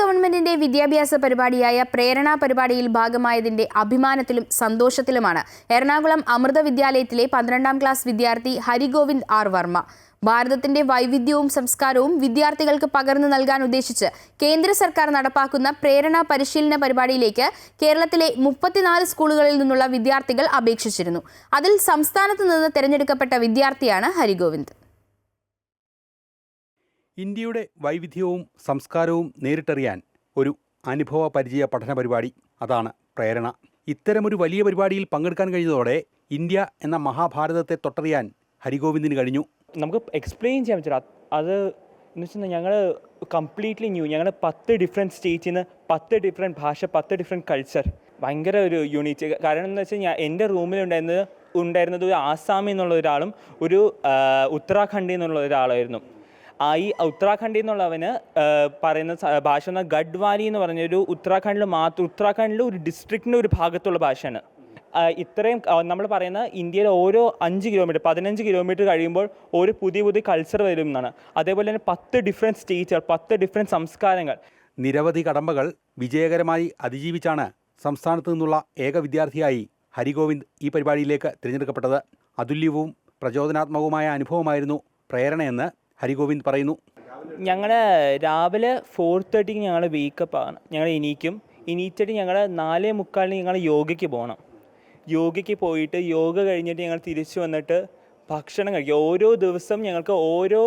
ഗവൺമെന്റിന്റെ വിദ്യാഭ്യാസ പരിപാടിയായ പ്രേരണ പരിപാടിയിൽ ഭാഗമായതിന്റെ അഭിമാനത്തിലും സന്തോഷത്തിലുമാണ്. എറണാകുളം അമൃത വിദ്യാലയത്തിലെ പന്ത്രണ്ടാം ക്ലാസ് വിദ്യാർത്ഥി ഹരിഗോവിന്ദ് ആർ വർമ്മ. ഭാരതത്തിന്റെ വൈവിധ്യവും സംസ്കാരവും വിദ്യാർത്ഥികൾക്ക് പകർന്നു നൽകാൻ ഉദ്ദേശിച്ച് കേന്ദ്ര സർക്കാർ നടപ്പാക്കുന്ന പ്രേരണ പരിശീലന പരിപാടിയിലേക്ക് കേരളത്തിലെ മുപ്പത്തിനാല് സ്കൂളുകളിൽ നിന്നുള്ള വിദ്യാർത്ഥികൾ അപേക്ഷിച്ചിരുന്നു. അതിൽ സംസ്ഥാനത്ത് നിന്ന് തിരഞ്ഞെടുക്കപ്പെട്ട വിദ്യാർത്ഥിയാണ് ഹരിഗോവിന്ദ്. ഇന്ത്യയുടെ വൈവിധ്യവും സംസ്കാരവും നേരിട്ടറിയാൻ ഒരു അനുഭവ പരിചയ പഠന പരിപാടി അതാണ് പ്രേരണ. ഇത്തരമൊരു വലിയ പരിപാടിയിൽ പങ്കെടുക്കാൻ കഴിഞ്ഞതോടെ ഇന്ത്യ എന്ന മഹാഭാരതത്തെ തൊട്ടറിയാൻ ഹരിഗോവിന്ദിന് കഴിഞ്ഞു. നമുക്ക് എക്സ്പ്ലെയിൻ ചെയ്യാൻ പറ്റില്ല. അത് എന്ന് വെച്ചാൽ ഞങ്ങൾ കംപ്ലീറ്റ്ലി ന്യൂ ഞങ്ങൾ പത്ത് ഡിഫറെന്റ് സ്റ്റേറ്റിൽ നിന്ന് പത്ത് ഡിഫറെന്റ് ഭാഷ പത്ത് ഡിഫറെന്റ് കൾച്ചർ ഭയങ്കര ഒരു യൂണിറ്റ് കാരണം എന്ന് വെച്ചാൽ ഞാൻ എന്റെ റൂമിലുണ്ടായിരുന്നത് ഉണ്ടായിരുന്നത് ഒരു ആസാമിൽ നിന്നുള്ള ഒരാളും ഒരു ഉത്തരാഖണ്ഡിൽ നിന്നുള്ള ഒരാളായിരുന്നു. ഈ ഉത്തരാഖണ്ഡിൽ നിന്നുള്ളവന് പറയുന്ന ഭാഷ എന്ന ഗഡ്വാലി എന്ന് പറഞ്ഞൊരു ഉത്തരാഖണ്ഡിൽ മാത്രം ഉത്തരാഖണ്ഡിൽ ഒരു ഡിസ്ട്രിക്റ്റിന്റെ ഒരു ഭാഗത്തുള്ള ഭാഷയാണ്. ഇത്രയും നമ്മൾ പറയുന്ന ഇന്ത്യയിലെ ഓരോ അഞ്ച് കിലോമീറ്റർ പതിനഞ്ച് കിലോമീറ്റർ കഴിയുമ്പോൾ ഒരു പുതിയ പുതിയ കൾച്ചർ വരും എന്നാണ്. അതേപോലെ തന്നെ പത്ത് ഡിഫറെന്റ് സ്റ്റേറ്റുകൾ പത്ത് ഡിഫറെന്റ് സംസ്കാരങ്ങൾ. നിരവധി കടമ്പകൾ വിജയകരമായി അതിജീവിച്ചാണ് സംസ്ഥാനത്തു നിന്നുള്ള ഏക വിദ്യാർത്ഥിയായി ഹരിഗോവിന്ദ് ഈ പരിപാടിയിലേക്ക് തിരഞ്ഞെടുക്കപ്പെട്ടത്. അതുല്യവും പ്രചോദനാത്മകവുമായ അനുഭവമായിരുന്നു പ്രേരണയെന്ന് ഹരിഗോവിന്ദ് പറയുന്നു. ഞങ്ങൾ രാവിലെ ഫോർ തേർട്ടിക്ക് ഞങ്ങൾ വേക്കപ്പ് ആണ്. ഞങ്ങൾ എണീക്കും. എണീച്ചിട്ട് ഞങ്ങൾ നാലേ മുക്കാലിന് ഞങ്ങൾ യോഗയ്ക്ക് പോകണം യോഗയ്ക്ക് പോയിട്ട് യോഗ കഴിഞ്ഞിട്ട് ഞങ്ങൾ തിരിച്ചു വന്നിട്ട് ഭക്ഷണം കഴിക്കും. ഓരോ ദിവസം ഞങ്ങൾക്ക് ഓരോ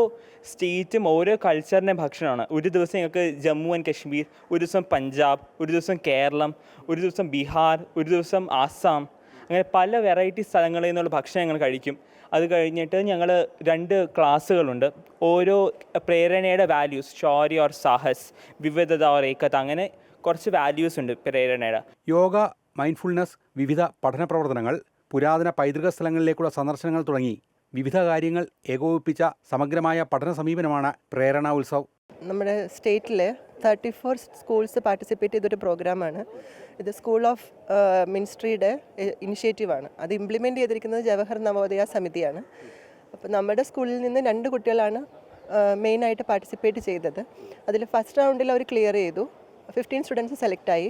സ്റ്റേറ്റും ഓരോ കൾച്ചറിന്റെ ഭക്ഷണമാണ്. ഒരു ദിവസം ഞങ്ങൾക്ക് ജമ്മു ആൻഡ് കശ്മീർ ഒരു ദിവസം പഞ്ചാബ് ഒരു ദിവസം കേരളം ഒരു ദിവസം ബീഹാർ ഒരു ദിവസം ആസാം അങ്ങനെ പല വെറൈറ്റി സ്ഥലങ്ങളിൽ നിന്നുള്ള ഭക്ഷണം ഞങ്ങൾ കഴിക്കും. അത് കഴിഞ്ഞിട്ട് ഞങ്ങൾ രണ്ട് ക്ലാസ്സുകളുണ്ട്. ഓരോ പ്രേരണയുടെ വാല്യൂസ് ഷോരി ഓർ സാഹസ് വിവിധത ഓർ ഏകത അങ്ങനെ കുറച്ച് വാല്യൂസ് ഉണ്ട് പ്രേരണയുടെ. യോഗ മൈൻഡ്ഫുൾനെസ് വിവിധ പഠന പ്രവർത്തനങ്ങൾ പുരാതന പൈതൃക സ്ഥലങ്ങളിലേക്കുള്ള സന്ദർശനങ്ങൾ തുടങ്ങി വിവിധ കാര്യങ്ങൾ ഏകോപിപ്പിച്ച സമഗ്രമായ പഠന സമീപനമാണ് പ്രേരണ ഉത്സവ്. നമ്മുടെ സ്റ്റേറ്റിൽ തേർട്ടി ഫോർ സ്കൂൾസ് പാർട്ടിസിപ്പേറ്റ് ചെയ്തൊരു പ്രോഗ്രാമാണ് ഇത് സ്കൂൾ ഓഫ് മിനിസ്ട്രിയുടെ ഇനിഷ്യേറ്റീവാണ് അത് ഇംപ്ലിമെന്റ് ചെയ്തിരിക്കുന്നത് ജവഹർ നവോദയ സമിതിയാണ്. അപ്പോൾ നമ്മുടെ സ്കൂളിൽ നിന്ന് രണ്ട് കുട്ടികളാണ് മെയിനായിട്ട് പാർട്ടിസിപ്പേറ്റ് ചെയ്തത്. അതിൽ ഫസ്റ്റ് റൗണ്ടിൽ അവർ ക്ലിയർ ചെയ്തു. ഫിഫ്റ്റീൻ സ്റ്റുഡൻസ് സെലക്റ്റായി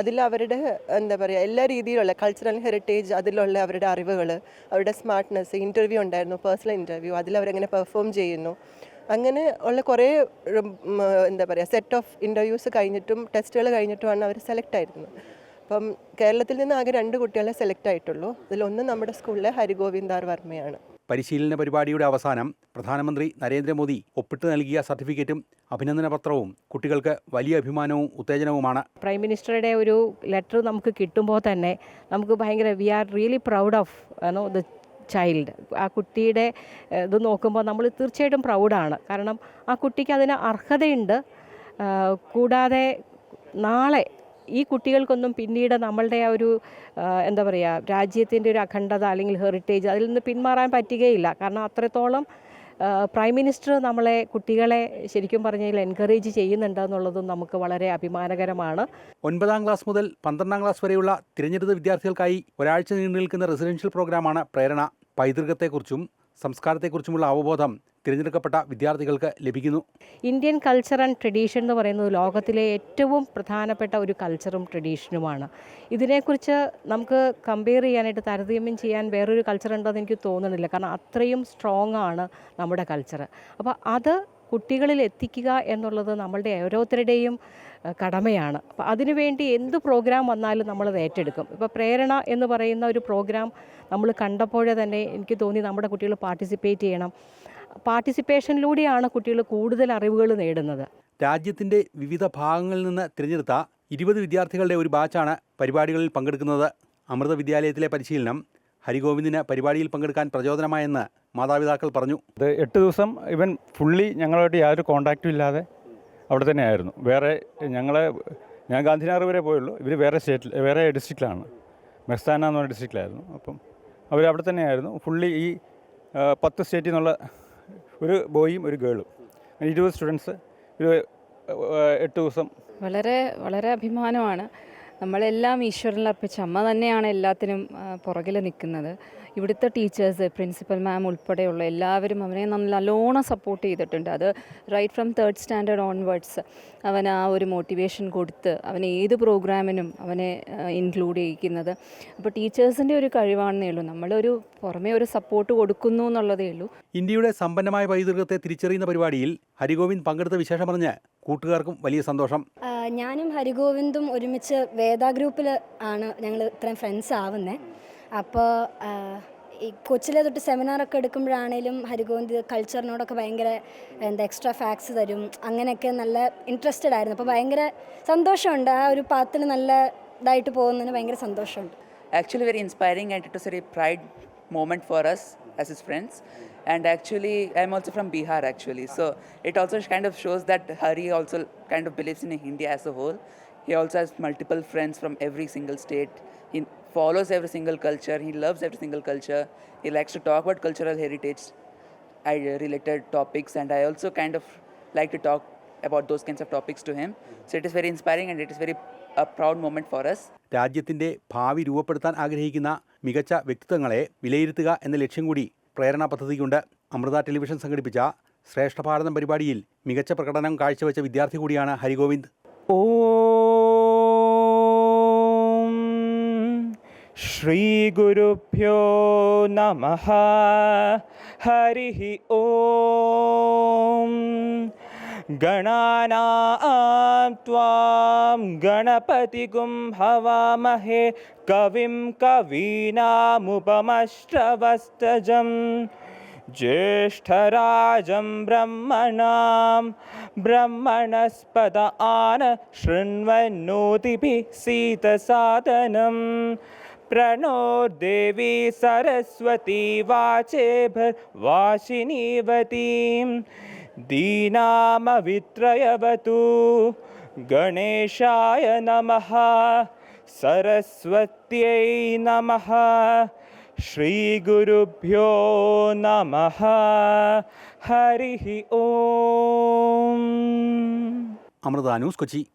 അതിൽ അവരുടെ എന്താ പറയുക എല്ലാ രീതിയിലുള്ള കൾച്ചറൽ ഹെറിറ്റേജ് അതിലുള്ള അവരുടെ അറിവുകൾ അവരുടെ സ്മാർട്ട്നെസ് ഇന്റർവ്യൂ ഉണ്ടായിരുന്നു പേഴ്സണൽ ഇന്റർവ്യൂ അതിൽ അവരെങ്ങനെ പെർഫോം ചെയ്യുന്നു. അങ്ങനെ ഉള്ള കുറേ എന്താ പറയുക സെറ്റ് ഓഫ് ഇന്റർവ്യൂസ് കഴിഞ്ഞിട്ടും ടെസ്റ്റുകൾ കഴിഞ്ഞിട്ടുമാണ് അവർ സെലക്ട് ആയിരുന്നത്. അപ്പം കേരളത്തിൽ നിന്ന് ആകെ രണ്ട് കുട്ടികളെ സെലക്ട് ആയിട്ടുള്ളൂ. അതിലൊന്ന് നമ്മുടെ സ്കൂളിലെ ഹരിഗോവിന്ദാർ വർമ്മയാണ്. പരിശീലന പരിപാടിയുടെ അവസാനം പ്രധാനമന്ത്രി നരേന്ദ്രമോദി ഒപ്പിട്ട് നൽകിയ സർട്ടിഫിക്കറ്റും അഭിനന്ദന പത്രവും കുട്ടികൾക്ക് വലിയ അഭിമാനവും ഉത്തേജനവുമാണ്. പ്രൈം മിനിസ്റ്ററുടെ ഒരു ലെറ്റർ നമുക്ക് കിട്ടുമ്പോൾ തന്നെ നമുക്ക് ഭയങ്കര we are really proud of no the child ആ കുട്ടിയുടെ ഇത് നോക്കുമ്പോൾ നമ്മൾ തീർച്ചയായിട്ടും പ്രൗഡാണ് കാരണം ആ കുട്ടിക്ക് അതിന് അർഹതയുണ്ട്. കൂടാതെ നാളെ ഈ കുട്ടികൾക്കൊന്നും പിന്നീട് നമ്മളുടെ ആ ഒരു എന്താ പറയുക രാജ്യത്തിന്റെ ഒരു അഖണ്ഡത അല്ലെങ്കിൽ ഹെറിറ്റേജ് അതിൽ നിന്ന് പിന്മാറാൻ പറ്റുകയില്ല. കാരണം അത്രത്തോളം പ്രൈം മിനിസ്റ്റർ നമ്മളെ കുട്ടികളെ ശരിക്കും പറഞ്ഞാൽ എൻകറേജ് ചെയ്യുന്നുണ്ട് എന്നുള്ളതും നമുക്ക് വളരെ അഭിമാനകരമാണ്. ഒൻപതാം ക്ലാസ് മുതൽ പന്ത്രണ്ടാം ക്ലാസ് വരെയുള്ള തിരഞ്ഞെടുത്ത വിദ്യാർത്ഥികൾക്കായി ഒരാഴ്ച നീണ്ടു നിൽക്കുന്ന റെസിഡൻഷ്യൽ പ്രോഗ്രാമാണ് പ്രേരണ. പൈതൃകത്തെക്കുറിച്ചും സംസ്കാരത്തെക്കുറിച്ചുമുള്ള അവബോധം തിരഞ്ഞെടുക്കപ്പെട്ട വിദ്യാർത്ഥികൾക്ക് ലഭിക്കുന്നു. ഇന്ത്യൻ കൾച്ചർ ആൻഡ് ട്രഡീഷൻ എന്ന് പറയുന്നത് ലോകത്തിലെ ഏറ്റവും പ്രധാനപ്പെട്ട ഒരു കൾച്ചറും ട്രഡീഷനുമാണ് ഇതിനെക്കുറിച്ച് നമുക്ക് കമ്പയർ ചെയ്യാനായിട്ട് താരതമ്യം ചെയ്യാൻ വേറൊരു കൾച്ചർ ഉണ്ടോ എന്ന് എനിക്ക് തോന്നുന്നില്ല കാരണം അത്രയും സ്ട്രോങ് ആണ് നമ്മുടെ കൾച്ചർ അപ്പോൾ അത് കുട്ടികളിൽ എത്തിക്കുക എന്നുള്ളത് നമ്മളുടെ ഓരോരുത്തരുടെയും കടമയാണ്. അപ്പോൾ അതിനുവേണ്ടി എന്ത് പ്രോഗ്രാം വന്നാലും നമ്മളത് ഏറ്റെടുക്കും. ഇപ്പോൾ പ്രേരണ എന്ന് പറയുന്ന ഒരു പ്രോഗ്രാം നമ്മൾ കണ്ടപ്പോഴേ തന്നെ എനിക്ക് തോന്നി നമ്മുടെ കുട്ടികൾ പാർട്ടിസിപ്പേറ്റ് ചെയ്യണം. പാർട്ടിസിപ്പേഷനിലൂടെയാണ് കുട്ടികൾ കൂടുതൽ അറിവുകൾ നേടുന്നത്. രാജ്യത്തിന്റെ വിവിധ ഭാഗങ്ങളിൽ നിന്ന് തിരഞ്ഞെടുത്ത ഇരുപത് വിദ്യാർത്ഥികളുടെ ഒരു ബാച്ചാണ് പരിപാടികളിൽ പങ്കെടുക്കുന്നത്. അമൃത വിദ്യാലയത്തിലെ പരിശീലനം ഹരിഗോവിന്ദിന് പരിപാടിയിൽ പങ്കെടുക്കാൻ പ്രചോദനമായെന്ന് മാതാപിതാക്കൾ പറഞ്ഞു. അത് എട്ട് ദിവസം ഇവൻ ഫുള്ളി ഞങ്ങളുമായിട്ട് യാതൊരു കോണ്ടാക്റ്റും ഇല്ലാതെ അവിടെ തന്നെയായിരുന്നു. വേറെ ഞങ്ങളെ ഞാൻ ഗാന്ധിനഗർ വരെ പോയുള്ളൂ. ഇവർ വേറെ സ്റ്റേറ്റിൽ വേറെ ഡിസ്ട്രിക്റ്റിലാണ് മെഹ്സാന എന്ന് പറഞ്ഞ ഡിസ്ട്രിക്റ്റിലായിരുന്നു അപ്പം അവർ അവിടെ തന്നെയായിരുന്നു. ഫുള്ളി ഈ പത്ത് സ്റ്റേറ്റിൽ നിന്നുള്ള ഒരു ബോയും ഒരു ഗേളും അങ്ങനെ ഇരുപത് സ്റ്റുഡൻസ് ഒരു എട്ട് ദിവസം. വളരെ വളരെ അഭിമാനമാണ്. നമ്മളെല്ലാം ഈശ്വരനിൽ അർപ്പിച്ച അമ്മ തന്നെയാണ് എല്ലാത്തിനും പുറകിൽ നിൽക്കുന്നത്. ഇവിടുത്തെ ടീച്ചേഴ്സ് പ്രിൻസിപ്പൽ മാം ഉൾപ്പെടെയുള്ള എല്ലാവരും അവനെ നല്ലോണം സപ്പോർട്ട് ചെയ്തിട്ടുണ്ട്. അത് right from third standard onwards അവൻ ആ ഒരു മോട്ടിവേഷൻ കൊടുത്ത് അവനെ ഏത് പ്രോഗ്രാമിനും അവനെ ഇൻക്ലൂഡ് ചെയ്യിക്കുന്നത്. അപ്പോൾ ടീച്ചേഴ്സിന്റെ ഒരു കഴിവാണെന്നേ ഉള്ളൂ. നമ്മളൊരു പുറമേ ഒരു സപ്പോർട്ട് കൊടുക്കുന്നു എന്നുള്ളതേ ഉള്ളൂ. ഇന്ത്യയുടെ സമ്പന്നമായ പൈതൃകത്തെ തിരിച്ചറിയുന്ന പരിപാടിയിൽ ഹരിഗോവിന്ദ് പങ്കെടുത്ത വിശേഷം പറഞ്ഞ് കൂട്ടുകാർക്കും വലിയ സന്തോഷം. ഞാനും ഹരിഗോവിന്ദും ഒരുമിച്ച് വേദ ഗ്രൂപ്പിൽ ആണ് ഞങ്ങൾ ഇത്രയും ഫ്രണ്ട്സ് ആവുന്നത് അപ്പോൾ ഈ കൊച്ചിലെ തൊട്ട് സെമിനാറൊക്കെ എടുക്കുമ്പോഴാണേലും ഹരിഗോവിന്ദ് കൾച്ചറിനോടൊക്കെ ഭയങ്കര എന്താ എക്സ്ട്രാ ഫാക്ട്സ് തരും. അങ്ങനെയൊക്കെ നല്ല ഇൻട്രസ്റ്റഡ് ആയിരുന്നു. അപ്പോൾ ഭയങ്കര സന്തോഷമുണ്ട്. ആ ഒരു പാത്തിൽ നല്ല ഇതായിട്ട് പോകുന്നതിന് ഭയങ്കര സന്തോഷമുണ്ട്. Actually very inspiring and it was very pride moment for us as his friends. And actually i'm also from bihar actually so it also kind of shows that hari also kind of believes in india as a whole he also has multiple friends from every single state he follows every single culture he loves every single culture he likes to talk about cultural heritage related topics and I also kind of like to talk about those kinds of topics to him. So it is very inspiring and it is very a proud moment for us. രാജ്യത്തിന്റെ ഭാവി രൂപപ്പെടുത്താൻ ആഗ്രഹിക്കുന്ന മികച്ച വ്യക്തിത്വങ്ങളെ വിലയിരുത്തുക എന്ന ലക്ഷ്യം കൂടി പ്രേരണ പദ്ധതിക്കുണ്ട് അമൃത ടെലിവിഷൻ സംഘടിപ്പിച്ച ശ്രേഷ്ഠ ഭാരതം പരിപാടിയിൽ മികച്ച പ്രകടനം കാഴ്ചവെച്ച വിദ്യാർത്ഥി കൂടിയാണ് ഹരിഗോവിന്ദ്. ഓം ശ്രീഗുരുഭ്യോ നമ. ഹരി ഓം गणानां त्वां गणपतिगुं हवामहे कविं कवीनामुपमश्रवस्तजं, ज्येष्ठराजं ब्रह्मणां, ब्रह्मणस्पद आन शृण्वन्नोतिभिः सीतसादनम् प्रणो सरस्वती वाचेभर्वासिनीवतीं ദീനാമവിത്രയവതു. ഗണേശായ നമ. സരസ്വത്यै നമഃ. ശ്രീഗുരുഭ്യോ നമഃ. ഹരി ഓം. അമൃത ന്യൂസ് കൊച്ചി.